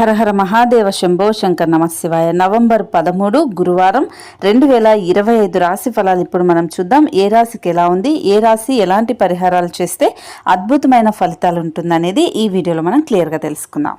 హరహర మహాదేవ శంభో శంకర్ నమశివాయ. నవంబర్ పదమూడు గురువారం రెండు వేల ఇరవై ఐదు రాశి ఫలాలు ఇప్పుడు మనం చూద్దాం. ఏ రాశికి ఎలా ఉంది? ఏ రాశి ఎలాంటి పరిహారాలు చేస్తే అద్భుతమైన ఫలితాలు ఉంటుందనేది ఈ వీడియోలో మనం క్లియర్గా తెలుసుకుందాం.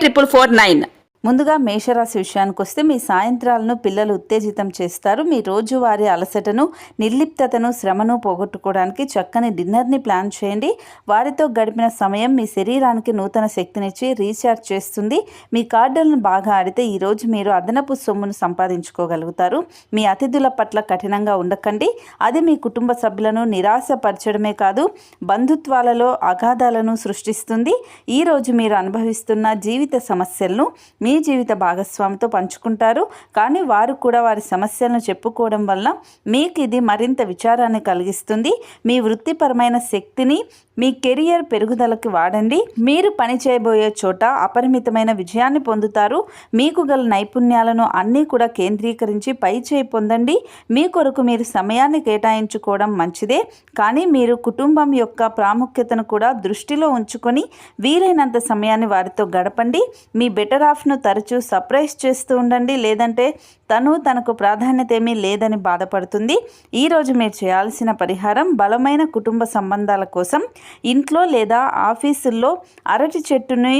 triple four nine ముందుగా మేషరాశి విషయానికి వస్తే మీ సాయంత్రాలను పిల్లలు ఉత్తేజితం చేస్తారు. మీ రోజువారీ అలసటను నిర్లిప్తతను శ్రమను పోగొట్టుకోవడానికి చక్కని డిన్నర్ని ప్లాన్ చేయండి. వారితో గడిపిన సమయం మీ శరీరానికి నూతన శక్తినిచ్చి రీఛార్జ్ చేస్తుంది. మీ కార్డులను బాగా ఆడితే ఈరోజు మీరు అదనపు సొమ్మును సంపాదించుకోగలుగుతారు. మీ అతిథుల పట్ల కఠినంగా ఉండకండి. అది మీ కుటుంబ సభ్యులను నిరాశపరచడమే కాదు బంధుత్వాలలో అగాధాలను సృష్టిస్తుంది. ఈరోజు మీరు అనుభవిస్తున్న జీవిత సమస్యలను మీ మీ జీవిత భాగస్వామితో పంచుకుంటారు. కానీ వారు కూడా వారి సమస్యలను చెప్పుకోవడం వల్ల మీకు ఇది మరింత విచారాన్ని కలిగిస్తుంది. మీ వృత్తిపరమైన శక్తిని మీ కెరియర్ పెరుగుదలకి వాడండి. మీరు పని చేయబోయే చోట అపరిమితమైన విజయాన్ని పొందుతారు. మీకు గల నైపుణ్యాలను అన్నీ కూడా కేంద్రీకరించి పై చేయి పొందండి. మీ కొరకు మీరు సమయాన్ని కేటాయించుకోవడం మంచిదే. కానీ మీరు కుటుంబం యొక్క ప్రాముఖ్యతను కూడా దృష్టిలో ఉంచుకొని వీలైనంత సమయాన్ని వారితో గడపండి. మీ బెటర్ ఆఫ్ను తరచూ సర్ప్రైజ్ చేస్తూ ఉండండి. లేదంటే తను తనకు ప్రాధాన్యత ఏమీ లేదని బాధపడుతుంది. ఈరోజు మీరు చేయాల్సిన పరిహారం బలమైన కుటుంబ సంబంధాల కోసం ఇంట్లో లేదా ఆఫీసుల్లో అరటి చెట్టుని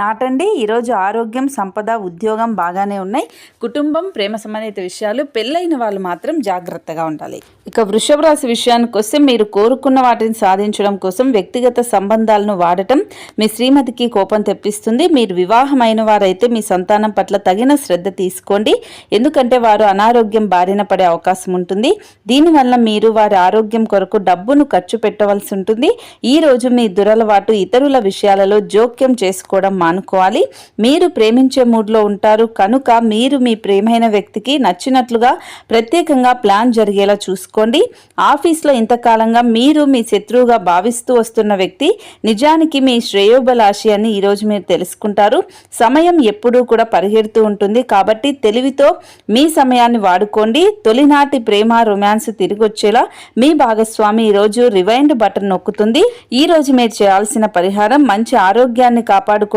నాటండి. ఈరోజు ఆరోగ్యం సంపద ఉద్యోగం బాగానే ఉన్నాయి. కుటుంబం ప్రేమ సంబంధిత విషయాలు పెళ్ళైన వాళ్ళు మాత్రం జాగ్రత్తగా ఉండాలి. ఇక వృషభ రాశి విషయానికి వస్తే మీరు కోరుకున్న వాటిని సాధించడం కోసం వ్యక్తిగత సంబంధాలను వాడటం మీ శ్రీమతికి కోపం తెప్పిస్తుంది. మీరు వివాహమైన వారైతే మీ సంతానం పట్ల తగిన శ్రద్ధ తీసుకోండి. ఎందుకంటే వారు అనారోగ్యం బారిన పడే అవకాశం ఉంటుంది. దీనివల్ల మీరు వారి ఆరోగ్యం కొరకు డబ్బును ఖర్చు పెట్టవలసి ఉంటుంది. ఈ రోజు మీ దురలవాటు ఇతరుల విషయాలలో జోక్యం చేసుకోవడం మానుకోవాలి. మీరు ప్రేమించే మూడ్లో ఉంటారు. కనుక మీరు మీ ప్రేమైన వ్యక్తికి నచ్చినట్లుగా ప్రత్యేకంగా ప్లాన్ జరిగేలా చూసుకోండి. ఆఫీస్లో ఇంతకాలంగా మీరు మీ శత్రువుగా భావిస్తూ వస్తున్న వ్యక్తి నిజానికి మీ శ్రేయోబలాశయాన్ని అని ఈరోజు మీరు తెలుసుకుంటారు. సమయం ఎప్పుడూ కూడా పరిగెడుతూ ఉంటుంది. కాబట్టి తెలివితో మీ సమయాన్ని వాడుకోండి. తొలినాటి ప్రేమ రొమాన్స్ తిరిగి వచ్చేలా మీ భాగస్వామి ఈరోజు రివైండ్ బటన్ నొక్కుతుంది. ఈ రోజు మీరు చేయాల్సిన పరిహారం మంచి ఆరోగ్యాన్ని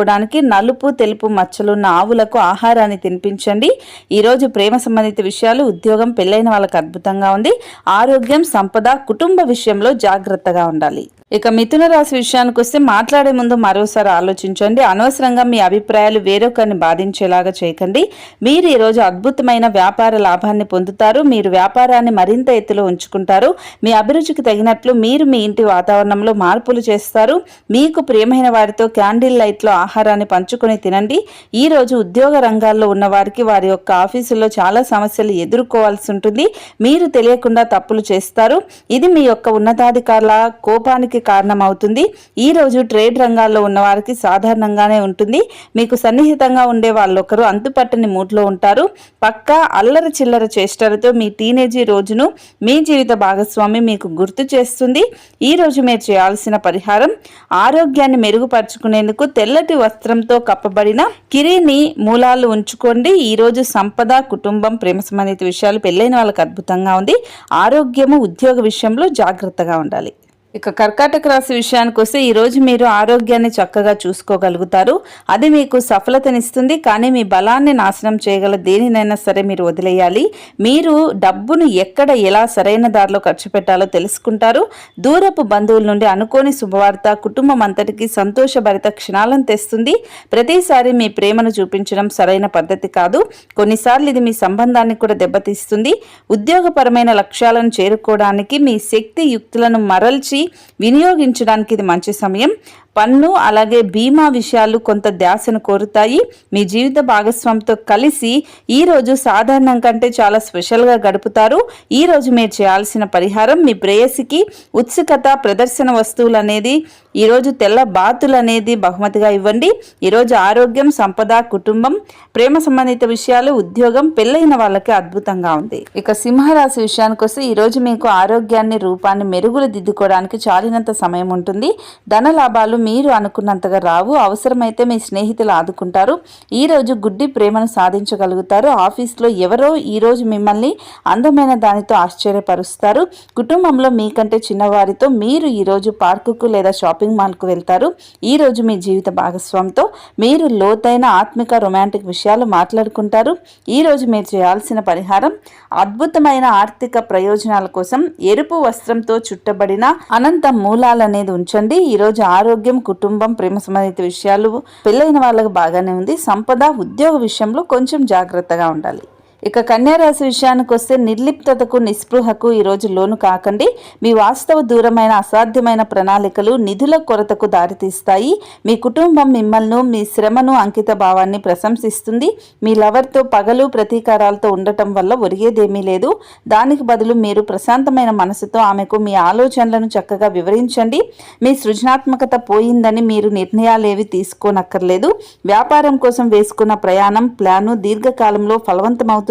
కాపాడుకోవడానికి నలుపు తెలుపు మచ్చలున్న ఆవులకు ఆహారాన్ని తినిపించండి. ఈరోజు ప్రేమ సంబంధిత విషయాలు ఉద్యోగం పెళ్ళైన వాళ్ళకు అద్భుతంగా ఉంది. ఆరోగ్యం సంపద కుటుంబ విషయంలో జాగ్రత్తగా ఉండాలి. ఇక మిథున రాశి విషయానికి వస్తే మాట్లాడే ముందు మరోసారి ఆలోచించండి. అనవసరంగా మీ అభిప్రాయాలు వేరొకరిని బాధించేలాగా చేయకండి. మీరు ఈరోజు అద్భుతమైన వ్యాపార లాభాన్ని పొందుతారు. మీరు వ్యాపారాన్ని మరింత ఎత్తులో ఉంచుకుంటారు. మీ అభిరుచికి తగినట్లు మీరు మీ ఇంటి వాతావరణంలో మార్పులు చేస్తారు. మీకు ప్రియమైన వారితో క్యాండిల్ లైట్లో ఆహారాన్ని పంచుకొని తినండి. ఈ రోజు ఉద్యోగ రంగాల్లో ఉన్న వారికి వారి యొక్క ఆఫీసుల్లో చాలా సమస్యలు ఎదుర్కోవాల్సి ఉంటుంది. మీరు తెలియకుండా తప్పులు చేస్తారు. ఇది మీ యొక్క ఉన్నతాధికారుల కోపానికి కారణమవుతుంది. ఈ రోజు ట్రేడ్ రంగాల్లో ఉన్న వారికి సాధారణంగానే ఉంటుంది. మీకు సన్నిహితంగా ఉండే వాళ్ళొకరు అంతుపట్టని మూడ్లో ఉంటారు. పక్కా అల్లరి చిల్లర చేష్టలతో మీ టీనేజీ రోజును మీ జీవిత భాగస్వామి మీకు గుర్తు చేస్తుంది. ఈ రోజు మీరు చేయాల్సిన పరిహారం ఆరోగ్యాన్ని మెరుగుపరుచుకునేందుకు తెల్లటి వస్త్రంతో కప్పబడిన కిరీని మూలాలు ఉంచుకోండి. ఈ రోజు సంపద కుటుంబం ప్రేమ సంబంధిత విషయాలు పెళ్ళైన వాళ్ళకి అద్భుతంగా ఉంది. ఆరోగ్యము ఉద్యోగ విషయంలో జాగ్రత్తగా ఉండాలి. ఇక కర్కాటక రాశి విషయానికి వస్తే ఈరోజు మీరు ఆరోగ్యాన్ని చక్కగా చూసుకోగలుగుతారు. అది మీకు సఫలతనిస్తుంది. కానీ మీ బలాన్ని నాశనం చేయగల దేనినైనా సరే మీరు వదిలేయాలి. మీరు డబ్బును ఎక్కడ ఎలా సరైన దారిలో ఖర్చు పెట్టాలో తెలుసుకుంటారు. దూరపు బంధువుల నుండి అనుకోని శుభవార్త కుటుంబం అంతటికి సంతోషభరిత క్షణాలను తెస్తుంది. ప్రతిసారి మీ ప్రేమను చూపించడం సరైన పద్ధతి కాదు. కొన్నిసార్లు ఇది మీ సంబంధాన్ని కూడా దెబ్బతీస్తుంది. ఉద్యోగపరమైన లక్ష్యాలను చేరుకోవడానికి మీ శక్తి యుక్తులను మరల్చి వినియోగించడానికి ఇది మంచి సమయం. పన్ను అలాగే బీమా విషయాలు కొంత ధ్యాసను కోరుతాయి. మీ జీవిత భాగస్వామితో కలిసి ఈ రోజు సాధారణం కంటే చాలా స్పెషల్గా గడుపుతారు. ఈ రోజు మీరు చేయాల్సిన పరిహారం మీ ప్రేయసికి ఉత్సుకత ప్రదర్శన వస్తువులు అనేది ఈరోజు తెల్ల బాతులు అనేది బహుమతిగా ఇవ్వండి. ఈరోజు ఆరోగ్యం సంపద కుటుంబం ప్రేమ సంబంధిత విషయాలు ఉద్యోగం పెళ్ళైన వాళ్ళకి అద్భుతంగా ఉంది. ఇక సింహరాశి విషయానికి వస్తే ఈరోజు మీకు ఆరోగ్యాన్ని రూపాన్ని మెరుగులు దిద్దుకోవడానికి చాలినంత సమయం ఉంటుంది. ధన లాభాలు మీరు అనుకున్నంతగా రావు. అవసరమైతే మీ స్నేహితులు ఆదుకుంటారు. ఈ రోజు గుడ్డి ప్రేమను సాధించగలుగుతారు. ఆఫీస్లో ఎవరో ఈ రోజు మిమ్మల్ని అందమైన దానితో ఆశ్చర్యపరుస్తారు. కుటుంబంలో మీకంటే చిన్నవారితో మీరు ఈరోజు పార్కుకు లేదా షాపింగ్ మాల్కు వెళ్తారు. ఈ రోజు మీ జీవిత భాగస్వామితో మీరు లోతైన ఆత్మిక రొమాంటిక్ విషయాలు మాట్లాడుకుంటారు. ఈ రోజు మీరు చేయాల్సిన పరిహారం అద్భుతమైన ఆర్థిక ప్రయోజనాల కోసం ఎరుపు వస్త్రంతో చుట్టబడిన అనంత మూలాలనేది ఉంచండి. ఈరోజు ఆరోగ్యం కుటుంబం ప్రేమ సంబంధిత విషయాలు పెళ్ళైన వాళ్ళకి బాగానే ఉంది. సంపద ఉద్యోగ విషయంలో కొంచెం జాగ్రత్తగా ఉండాలి. ఇక కన్యారాశి విషయానికి వస్తే నిర్లిప్తతకు నిస్పృహకు ఈరోజు లోను కాకండి. మీ వాస్తవ దూరమైన అసాధ్యమైన ప్రణాళికలు నిధుల కొరతకు దారితీస్తాయి. మీ కుటుంబం మిమ్మల్ని మీ శ్రమను అంకిత భావాన్ని ప్రశంసిస్తుంది. మీ లవర్తో పగలు ప్రతీకారాలతో ఉండటం వల్ల ఒరిగేదేమీ లేదు. దానికి బదులు మీరు ప్రశాంతమైన మనసుతో ఆమెకు మీ ఆలోచనలను చక్కగా వివరించండి. మీ సృజనాత్మకత పోయిందని మీరు నిర్ణయాలేవి తీసుకోనక్కర్లేదు. వ్యాపారం కోసం వేసుకున్న ప్రయాణం ప్లాను దీర్ఘకాలంలో ఫలవంతమవుతుంది.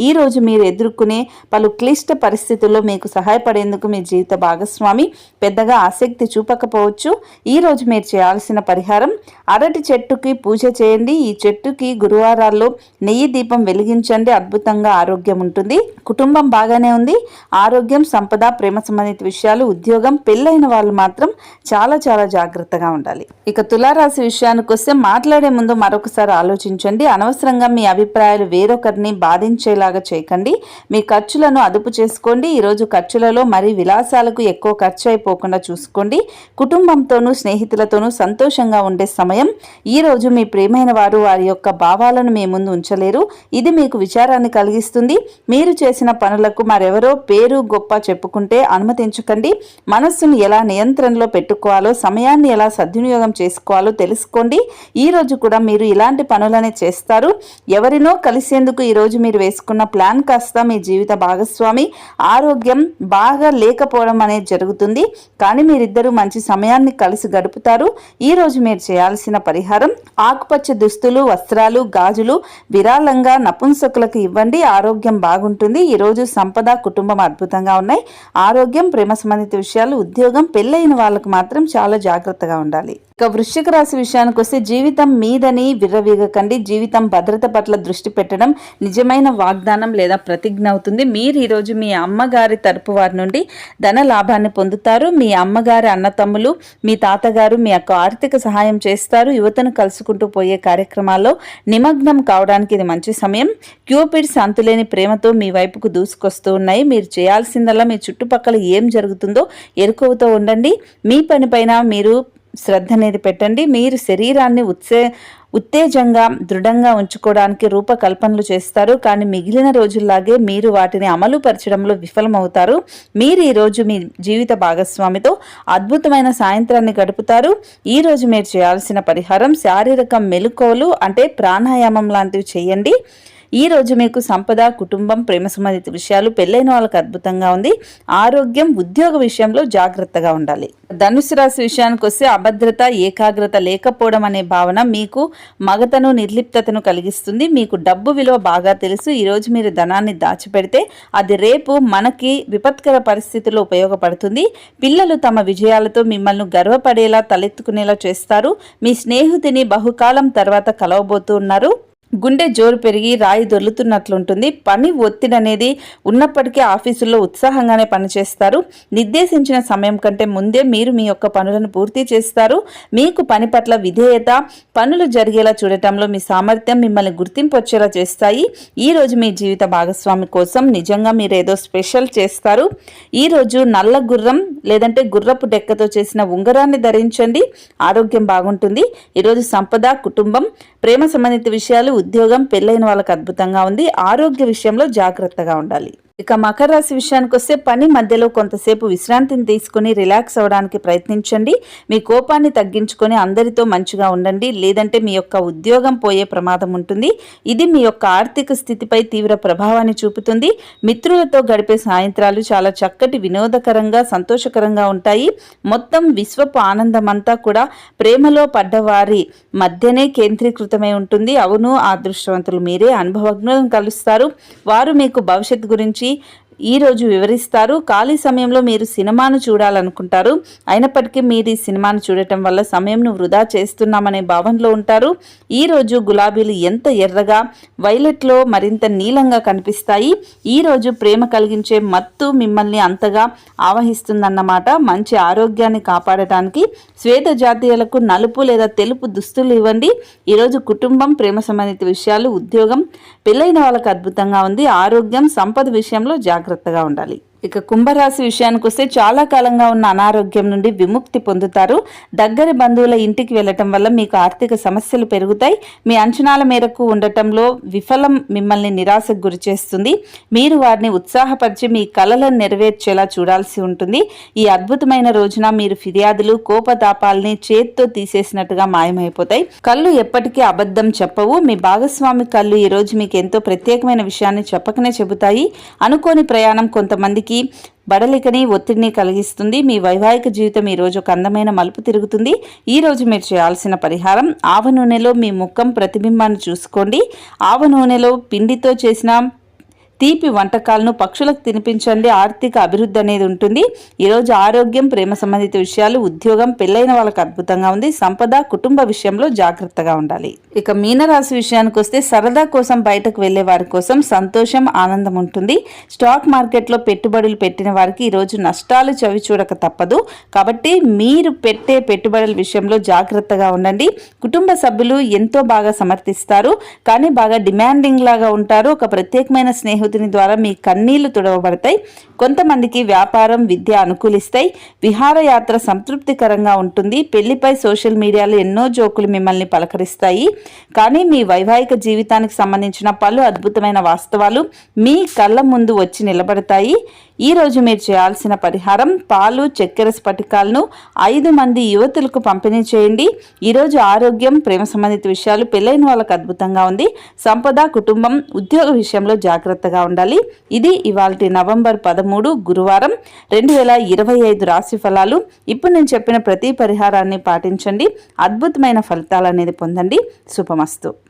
ఈ రోజు మీరు ఎదుర్కొనే పలు క్లిష్ట పరిస్థితుల్లో మీకు సహాయపడేందుకు మీ జీవిత భాగస్వామి పెద్దగా ఆసక్తి చూపకపోవచ్చు. ఈ రోజు మీరు చేయాల్సిన పరిహారం అరటి చెట్టుకి పూజ చేయండి. ఈ చెట్టుకి గురువారాల్లో నెయ్యి దీపం వెలిగించండి. అద్భుతంగా ఆరోగ్యం ఉంటుంది. కుటుంబం బాగానే ఉంది. ఆరోగ్యం సంపద ప్రేమ సంబంధిత విషయాలు ఉద్యోగం పెళ్ళైన వాళ్ళు మాత్రం చాలా చాలా జాగ్రత్తగా ఉండాలి. ఇక తులారాశి విషయానికి వస్తే మాట్లాడే ముందు మరొకసారి ఆలోచించండి. అనవసరంగా మీ అభిప్రాయాలు వేరొకరిని బాధించేలాగా చేయకండి. మీ ఖర్చులను అదుపు చేసుకోండి. ఈరోజు ఖర్చులలో మరి విలాసాలకు ఎక్కువ ఖర్చు అయిపోకుండా చూసుకోండి. కుటుంబంతోనూ స్నేహితులతోనూ సంతోషంగా ఉండే సమయం. ఈ రోజు మీ ప్రియమైన వారు వారి యొక్క భావాలను మీ ముందు ఉంచలేరు. ఇది మీకు విచారాన్ని కలిగిస్తుంది. మీరు చేసిన పనులకు మరెవరో పేరు గొప్ప చెప్పుకుంటే అనుమతించకండి. మనస్సును ఎలా నియంత్రణలో పెట్టుకోవాలో సమయాన్ని ఎలా సద్వినియోగం చేసుకోవాలో తెలుసుకోండి. ఈ రోజు కూడా మీరు ఇలాంటి పనులనే చేస్తారు. ఎవరినో కలిసేందుకు ఈ రోజు మీరు వేసుకున్న ప్లాన్ కాస్త మీ జీవిత భాగస్వామి. ఆరోగ్యం బాగా లేకపోవడం అనేది జరుగుతుంది. కానీ మీరిద్దరూ మంచి సమయాన్ని కలిసి గడుపుతారు. ఈ రోజు మీరు చేయాల్సిన పరిహారం ఆకుపచ్చ దుస్తులు వస్త్రాలు గాజులు విరాళంగా నపుంసకులకు ఇవ్వండి. ఆరోగ్యం బాగుంటుంది. ఈ రోజు సంపద కుటుంబం అద్భుతంగా ఉన్నాయి. ఆరోగ్యం ప్రేమ సంబంధిత విషయాలు ఉద్యోగం పెళ్ళైన వాళ్ళకు మాత్రం చాలా జాగ్రత్తగా ఉండాలి. ఇక వృశ్చిక రాశి విషయానికి వస్తే జీవితం మీదని విర్రవీగకండి. జీవితం భద్రత పట్ల దృష్టి పెట్టడం నిజమైన వాగ్దానం లేదా ప్రతిజ్ఞ అవుతుంది. మీరు ఈరోజు మీ అమ్మగారి తరపు వారి నుండి ధన లాభాన్ని పొందుతారు. మీ అమ్మగారి అన్నతమ్ములు మీ తాతగారు మీ యొక్క ఆర్థిక సహాయం చేస్తారు. యువతను కలుసుకుంటూ పోయే కార్యక్రమాల్లో నిమగ్నం కావడానికి ఇది మంచి సమయం. క్యూపిడ్స్ అంతులేని ప్రేమతో మీ వైపుకు దూసుకొస్తూ ఉన్నాయి. మీరు చేయాల్సిందల్లా మీ చుట్టుపక్కల ఏం జరుగుతుందో ఎరుకవుతూ ఉండండి. మీ పనిపైన మీరు శ్రద్ధ అనేది పెట్టండి. మీరు శరీరాన్ని ఉత్సే ఉత్తేజంగా దృఢంగా ఉంచుకోవడానికి రూపకల్పనలు చేస్తారు. కానీ మిగిలిన రోజుల్లాగే మీరు వాటిని అమలు పరచడంలో విఫలమవుతారు. మీరు ఈరోజు మీ జీవిత భాగస్వామితో అద్భుతమైన సాయంత్రాన్ని గడుపుతారు. ఈరోజు మీరు చేయాల్సిన పరిహారం శారీరక మెలుకోలు అంటే ప్రాణాయామం లాంటివి చేయండి. ఈ రోజు మీకు సంపద కుటుంబం ప్రేమ సంబంధిత విషయాలు పెళ్ళైన వాళ్ళకి అద్భుతంగా ఉంది. ఆరోగ్యం ఉద్యోగ విషయంలో జాగ్రత్తగా ఉండాలి. ధనుసు రాశి విషయానికి వస్తే అభద్రత ఏకాగ్రత లేకపోవడం అనే భావన మీకు మగతను నిర్లిప్తతను కలిగిస్తుంది. మీకు డబ్బు విలువ బాగా తెలుసు. ఈరోజు మీరు ధనాన్ని దాచిపెడితే అది రేపు మనకి విపత్కర పరిస్థితుల్లో ఉపయోగపడుతుంది. పిల్లలు తమ విజయాలతో మిమ్మల్ని గర్వపడేలా తలెత్తుకునేలా చేస్తారు. మీ స్నేహితుని బహుకాలం తర్వాత కలవబోతూ ఉన్నారు. గుండె జోరు పెరిగి రాయి దొర్లుతున్నట్లుంటుంది. పని ఒత్తిడి అనేది ఉన్నప్పటికీ ఆఫీసుల్లో ఉత్సాహంగానే పనిచేస్తారు. నిర్దేశించిన సమయం కంటే ముందే మీరు మీ యొక్క పనులను పూర్తి చేస్తారు. మీకు పని పట్ల విధేయత పనులు జరిగేలా చూడటంలో మీ సామర్థ్యం మిమ్మల్ని గుర్తింపు వచ్చేలా చేస్తాయి. ఈ రోజు మీ జీవిత భాగస్వామి కోసం నిజంగా మీరు ఏదో స్పెషల్ చేస్తారు. ఈ రోజు నల్ల గుర్రం లేదంటే గుర్రపు డెక్కతో చేసిన ఉంగరాన్ని ధరించండి. ఆరోగ్యం బాగుంటుంది. ఈరోజు సంపద కుటుంబం ప్రేమ సంబంధిత విషయాలు ఉద్యోగం పెళ్ళైన వాళ్ళకి అద్భుతంగా ఉంది. ఆరోగ్య విషయంలో జాగ్రత్తగా ఉండాలి. ఇక మకర రాశి విషయానికి వస్తే పని మధ్యలో కొంతసేపు విశ్రాంతిని తీసుకుని రిలాక్స్ అవ్వడానికి ప్రయత్నించండి. మీ కోపాన్ని తగ్గించుకొని అందరితో మంచిగా ఉండండి. లేదంటే మీ యొక్క ఉద్యోగం పోయే ప్రమాదం ఉంటుంది. ఇది మీ యొక్క ఆర్థిక స్థితిపై తీవ్ర ప్రభావాన్ని చూపుతుంది. మిత్రులతో గడిపే సాయంత్రాలు చాలా చక్కటి వినోదకరంగా సంతోషకరంగా ఉంటాయి. మొత్తం విశ్వపు ఆనందం అంతా కూడా ప్రేమలో పడ్డవారి మధ్యనే కేంద్రీకృతమై ఉంటుంది. అవును ఆ దృష్టవంతులు మీరే. అనుభవజ్ఞులను కలుస్తారు. వారు మీకు భవిష్యత్తు గురించి ఈ రోజు వివరిస్తారు. ఖాళీ సమయంలో మీరు సినిమాను చూడాలనుకుంటారు. అయినప్పటికీ మీరు ఈ సినిమాను చూడటం వల్ల సమయంను వృధా చేస్తున్నామనే భావనలో ఉంటారు. ఈ రోజు గులాబీలు ఎంత ఎర్రగా వైలెట్లో మరింత నీలంగా కనిపిస్తాయి. ఈ రోజు ప్రేమ కలిగించే మత్తు మిమ్మల్ని అంతగా ఆవహిస్తుందన్నమాట. మంచి ఆరోగ్యాన్ని కాపాడటానికి శ్వేత జాతీయులకు నలుపు లేదా తెలుపు దుస్తులు ఇవ్వండి. ఈరోజు కుటుంబం ప్రేమ సంబంధిత విషయాలు ఉద్యోగం పెళ్ళైన వాళ్ళకు అద్భుతంగా ఉంది. ఆరోగ్యం సంపద విషయంలో జాగ్రత్తగా ఉండాలి. ఇక కుంభరాశి విషయానికి వస్తే చాలా కాలంగా ఉన్న అనారోగ్యం నుండి విముక్తి పొందుతారు. దగ్గరి బంధువుల ఇంటికి వెళ్ళటం వల్ల మీకు ఆర్థిక సమస్యలు పెరుగుతాయి. మీ అంచనాల మేరకు ఉండటంలో విఫలం మిమ్మల్ని నిరాశకు గురిచేస్తుంది మీరు వారిని ఉత్సాహపరిచి మీ కలలను నెరవేర్చేలా చూడాల్సి ఉంటుంది. ఈ అద్భుతమైన రోజున మీరు ఫిర్యాదులు కోపతాపాలని చేత్తో తీసేసినట్టుగా మాయమైపోతాయి. కళ్ళు ఎప్పటికీ అబద్ధం చెప్పవు. మీ భాగస్వామి కళ్ళు ఈ రోజు మీకు ఎంతో ప్రత్యేకమైన విషయాన్ని చెప్పకనే చెబుతాయి. అనుకోని ప్రయాణం కొంతమందికి బడలికని ఒత్తిడిని కలిగిస్తుంది. మీ వైవాహిక జీవితం ఈ రోజు ఒక అందమైన మలుపు తిరుగుతుంది. ఈ రోజు మీరు చేయాల్సిన పరిహారం ఆవ నూనెలో మీ ముఖం ప్రతిబింబాన్ని చూసుకోండి. ఆవ నూనెలో పిండితో చేసిన తీపి వంటకాలను పక్షులకు తినిపించండి. ఆర్థిక అభివృద్ధి అనేది ఉంటుంది. ఈరోజు ఆరోగ్యం ప్రేమ సంబంధిత విషయాలు ఉద్యోగం పెళ్ళైన వాళ్ళకి అద్భుతంగా ఉంది. సంపద కుటుంబ విషయంలో జాగ్రత్తగా ఉండాలి. ఇక మీనరాశి విషయానికి వస్తే సరదా కోసం బయటకు వెళ్ళే వారి కోసం సంతోషం ఆనందం ఉంటుంది. స్టాక్ మార్కెట్లో పెట్టుబడులు పెట్టిన వారికి ఈరోజు నష్టాలు చవి చూడక తప్పదు. కాబట్టి మీరు పెట్టే పెట్టుబడుల విషయంలో జాగ్రత్తగా ఉండండి. కుటుంబ సభ్యులు ఎంతో బాగా సమర్థిస్తారు. కానీ బాగా డిమాండింగ్ లాగా ఉంటారు. ఒక ప్రత్యేకమైన అనుభూతిని ద్వారా మీ కన్నీళ్ళు తుడవబడతాయి. కొంతమందికి వ్యాపారం విద్య అనుకూలిస్తాయి. విహారయాత్ర సంతృప్తికరంగా ఉంటుంది. పెళ్ళిపై సోషల్ మీడియాలో ఎన్నో జోకులు మిమ్మల్ని పలకరిస్తాయి. కానీ మీ వైవాహిక జీవితానికి సంబంధించిన పలు అద్భుతమైన వాస్తవాలు మీ కళ్ళ ముందు వచ్చి నిలబడతాయి. ఈ రోజు మీరు చేయాల్సిన పరిహారం పాలు చక్కెర స్ఫటికాలను ఐదు మంది యువతులకు పంపిణీ చేయండి. ఈరోజు ఆరోగ్యం ప్రేమ సంబంధిత విషయాలు పెళ్ళైన వాళ్ళకు అద్భుతంగా ఉంది. సంపద కుటుంబం ఉద్యోగ విషయంలో జాగ్రత్తగా ఉండాలి. ఇది ఇవాళ నవంబర్ పదమూడు గురువారం రెండు వేల ఇరవై ఐదు రాశి ఫలాలు. ఇప్పుడు నేను చెప్పిన ప్రతి పరిహారాన్ని పాటించండి. అద్భుతమైన ఫలితాలు అనేది పొందండి. శుభమస్తు.